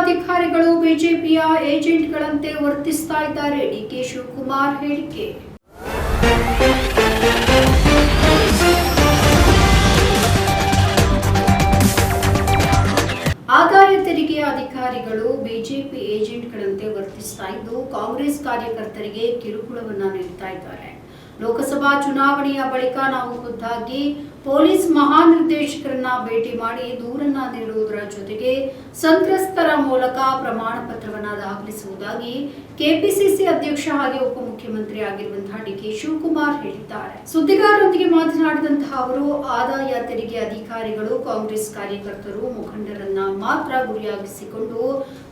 ಅಧಿಕಾರಿಗಳು ಬಿಜೆಪಿಯ ಏಜೆಂಟ್ಗಳಂತೆ ವರ್ತಿಸ್ತಾ ಇದ್ದಾರೆ. ಡಿಕೆ ಶಿವಕುಮಾರ್ ಹೇಳಿಕೆ. ಆದಾಯ ತೆರಿಗೆ ಅಧಿಕಾರಿಗಳು ಬಿಜೆಪಿ ಏಜೆಂಟ್ಗಳಂತೆ ವರ್ತಿಸ್ತಾ ಇದ್ದು ಕಾಂಗ್ರೆಸ್ ಕಾರ್ಯಕರ್ತರಿಗೆ ಕಿರುಕುಳವನ್ನ ನೀಡ್ತಾ ಇದ್ದಾರೆ. ಲೋಕಸಭಾ ಚುನಾವಣೆಯ ಬಳಿಕ ನಾವು ಖುದ್ದಾಗಿ ಪೊಲೀಸ್ ಮಹಾನಿರ್ದೇಶಕರನ್ನ ಭೇಟಿ ಮಾಡಿ ದೂರನ್ನ ನೀಡುವುದರ ಜೊತೆಗೆ ಸಂತ್ರಸ್ತರ ಮೂಲಕ ಪ್ರಮಾಣ ಪತ್ರವನ್ನ ದಾಖಲಿಸುವುದಾಗಿ ಕೆಪಿಸಿಸಿ ಅಧ್ಯಕ್ಷ ಹಾಗೆ ಉಪಮುಖ್ಯಮಂತ್ರಿ ಆಗಿರುವಂತಹ ಡಿಕೆ ಶಿವಕುಮಾರ್ ಹೇಳಿದ್ದಾರೆ. ಸುದ್ದಿಗಾರರೊಂದಿಗೆ ಮಾತನಾಡಿದಂತಹ ಅವರು, ಆದಾಯ ತೆರಿಗೆ ಅಧಿಕಾರಿಗಳು ಕಾಂಗ್ರೆಸ್ ಕಾರ್ಯಕರ್ತರು ಮುಖಂಡರನ್ನ ಮಾತ್ರ ಗುರಿಯಾಗಿಸಿಕೊಂಡು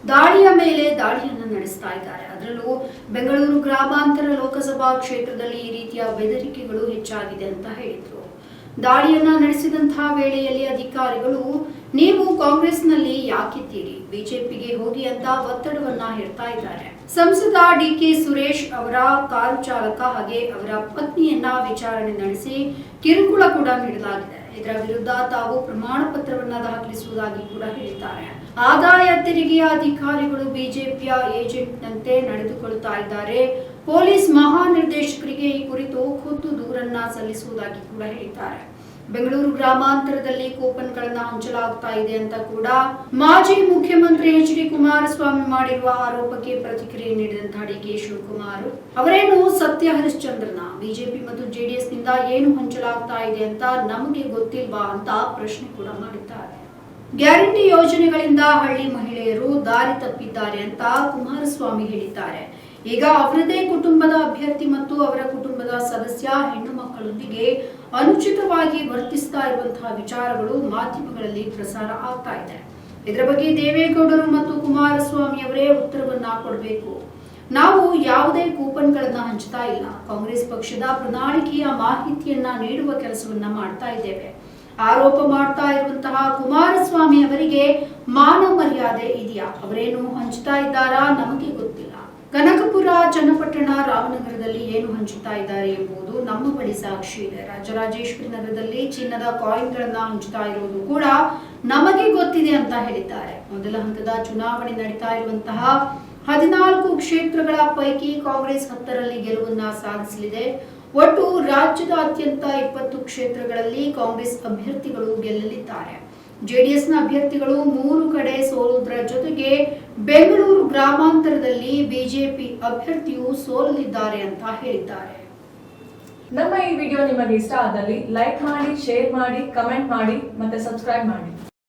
ದಾಳಿಯ ಮೇಲೆ ದಾಳಿಯನ್ನು ನಡೆಸ್ತಾ ಇದ್ದಾರೆ. ಅದರಲ್ಲೂ ಬೆಂಗಳೂರು ಗ್ರಾಮಾಂತರ ಲೋಕಸಭಾ ಕ್ಷೇತ್ರದಲ್ಲಿ ಈ ರೀತಿಯ ಬೆದರಿಕೆಗಳು ಹೆಚ್ಚಾಗಿದೆ ಅಂತ ಹೇಳಿದ್ರು. ದಾಳಿಯನ್ನ ನಡೆಸಿದಂತಹ ವೇಳೆಯಲ್ಲಿ ಅಧಿಕಾರಿಗಳು, ನೀವು ಕಾಂಗ್ರೆಸ್ನಲ್ಲಿ ಯಾಕಿದ್ದೀರಿ? ಬಿಜೆಪಿಗೆ ಹೋಗಿ ಅಂತ ಒತ್ತಡವನ್ನ ಹೇರ್ತಾ ಇದ್ದಾರೆ. ಸಂಸದ ಡಿಕೆ ಸುರೇಶ್ ಅವರ ಕಾರು ಚಾಲಕ ಹಾಗೆ ಅವರ ಪತ್ನಿಯನ್ನ ವಿಚಾರಣೆ ನಡೆಸಿ ಕಿರುಕುಳ ಕೂಡ ನೀಡಲಾಗಿದೆ. ಇದರ ವಿರುದ್ಧ ತಾವು ಪ್ರಮಾಣ ಪತ್ರವನ್ನ ದಾಖಲಿಸುವುದಾಗಿ ಕೂಡ ಹೇಳಿದ್ದಾರೆ. ಆದಾಯ ತೆರಿಗೆಯ ಅಧಿಕಾರಿಗಳು ಬಿಜೆಪಿಯ ಏಜೆಂಟ್ನಂತೆ ನಡೆದುಕೊಳ್ಳುತ್ತಾ ಇದ್ದಾರೆ. ಪೊಲೀಸ್ ಮಹಾನಿರ್ದೇಶಕರಿಗೆ ಈ ಕುರಿತು ಖುದ್ದು ದೂರನ್ನ ಸಲ್ಲಿಸುವುದಾಗಿ ಕೂಡ ಹೇಳಿದ್ದಾರೆ. ಬೆಂಗಳೂರು ಗ್ರಾಮಾಂತರದಲ್ಲಿ ಕೂಪನ್ಗಳನ್ನ ಹಂಚಲಾಗ್ತಾ ಇದೆ ಅಂತ ಕೂಡ ಮಾಜಿ ಮುಖ್ಯಮಂತ್ರಿ ಎಚ್ ಡಿ ಕುಮಾರಸ್ವಾಮಿ ಮಾಡಿರುವ ಆರೋಪಕ್ಕೆ ಪ್ರತಿಕ್ರಿಯೆ ನೀಡಿದಂತಹ ಡಿ ಕೆ ಶಿವಕುಮಾರ್ ಅವರೇನು ಸತ್ಯ ಹರಿಶ್ಚಂದ್ರನ. ಬಿಜೆಪಿ ಮತ್ತು ಜೆಡಿಎಸ್ನಿಂದ ಏನು ಹಂಚಲಾಗ್ತಾ ಇದೆ ಅಂತ ನಮಗೆ ಗೊತ್ತಿಲ್ವಾ ಅಂತ ಪ್ರಶ್ನೆ ಕೂಡ ಮಾಡಿದ್ದಾರೆ. ಗ್ಯಾರಂಟಿ ಯೋಜನೆಗಳಿಂದ ಹಳ್ಳಿ ಮಹಿಳೆಯರು ದಾರಿ ತಪ್ಪಿದ್ದಾರೆ ಅಂತ ಕುಮಾರಸ್ವಾಮಿ ಹೇಳಿದ್ದಾರೆ. ಈಗ ಅವರದೇ ಕುಟುಂಬದ ಅಭ್ಯರ್ಥಿ ಮತ್ತು ಅವರ ಕುಟುಂಬದ ಸದಸ್ಯ ಹೆಣ್ಣು ಮಕ್ಕಳೊಂದಿಗೆ ಅನುಚಿತವಾಗಿ ವರ್ತಿಸ್ತಾ ಇರುವಂತಹ ವಿಚಾರಗಳು ಮಾಧ್ಯಮಗಳಲ್ಲಿ ಪ್ರಸಾರ ಆಗ್ತಾ ಇದೆ. ಇದರ ಬಗ್ಗೆ ದೇವೇಗೌಡರು ಮತ್ತು ಕುಮಾರಸ್ವಾಮಿ ಅವರೇ ಉತ್ತರವನ್ನ ಕೊಡಬೇಕು. ನಾವು ಯಾವುದೇ ಕೂಪನ್ಗಳನ್ನ ಹಂಚ್ತಾ ಇಲ್ಲ. ಕಾಂಗ್ರೆಸ್ ಪಕ್ಷದ ಪ್ರಣಾಳಿಕೆಯ ಮಾಹಿತಿಯನ್ನ ನೀಡುವ ಕೆಲಸವನ್ನ ಮಾಡ್ತಾ ಇದ್ದೇವೆ. ಆರೋಪ ಮಾಡ್ತಾ ಇರುವಂತಹ ಕುಮಾರಸ್ವಾಮಿ ಅವರಿಗೆ ಮಾನವ ಮರ್ಯಾದೆ ಇದೆಯಾ? ಅವರೇನು ಹಂಚ್ತಾ ಇದ್ದಾರಾ? ನಮಗೆ ಗೊತ್ತಿಲ್ಲ. ಕನಕಪುರ, ಚನ್ನಪಟ್ಟಣ, ರಾಮನಗರದಲ್ಲಿ ಏನು ಹಂಚುತ್ತಾ ಇದ್ದಾರೆ ಎಂಬುದು ನಮ್ಮ ಬಳಿ ಸಾಕ್ಷಿ ಇದೆ. ರಾಜರಾಜೇಶ್ವರಿ ನಗರದಲ್ಲಿ ಚಿನ್ನದ ಕಾಯಿನ್ಗಳನ್ನ ಹಂಚುತ್ತಾ ಇರುವುದು ಕೂಡ ನಮಗೆ ಗೊತ್ತಿದೆ ಅಂತ ಹೇಳಿದ್ದಾರೆ. ಮೊದಲ ಹಂತದ ಚುನಾವಣೆ ನಡೀತಾ ಇರುವಂತಹ ಹದಿನಾಲ್ಕು ಕ್ಷೇತ್ರಗಳ ಪೈಕಿ ಕಾಂಗ್ರೆಸ್ ಹತ್ತರಲ್ಲಿ ಗೆಲುವನ್ನ ಸಾಧಿಸಲಿದೆ. ಒಟ್ಟು ರಾಜ್ಯದ ಅತ್ಯಂತ ಇಪ್ಪತ್ತು ಕ್ಷೇತ್ರಗಳಲ್ಲಿ ಕಾಂಗ್ರೆಸ್ ಅಭ್ಯರ್ಥಿಗಳು ಗೆಲ್ಲಲಿದ್ದಾರೆ. ಜೆಡಿಎಸ್ನ ಅಭ್ಯರ್ಥಿಗಳು ಮೂರು ಕಡೆ ಸೋಲುವುದರ ಜೊತೆಗೆ ಬೆಂಗಳೂರು ಗ್ರಾಮಾಂತರದಲ್ಲಿ ಬಿಜೆಪಿ ಅಭ್ಯರ್ಥಿಯು ಸೋಲಲಿದ್ದಾರೆ ಅಂತ ಹೇಳಿದ್ದಾರೆ. ನಮ್ಮ ಈ ವಿಡಿಯೋ ನಿಮಗೆ ಇಷ್ಟ ಆದಲ್ಲಿ ಲೈಕ್ ಮಾಡಿ, ಶೇರ್ ಮಾಡಿ, ಕಮೆಂಟ್ ಮಾಡಿ ಮತ್ತೆ ಸಬ್ಸ್ಕ್ರೈಬ್ ಮಾಡಿ.